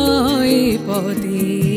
নয় পদে।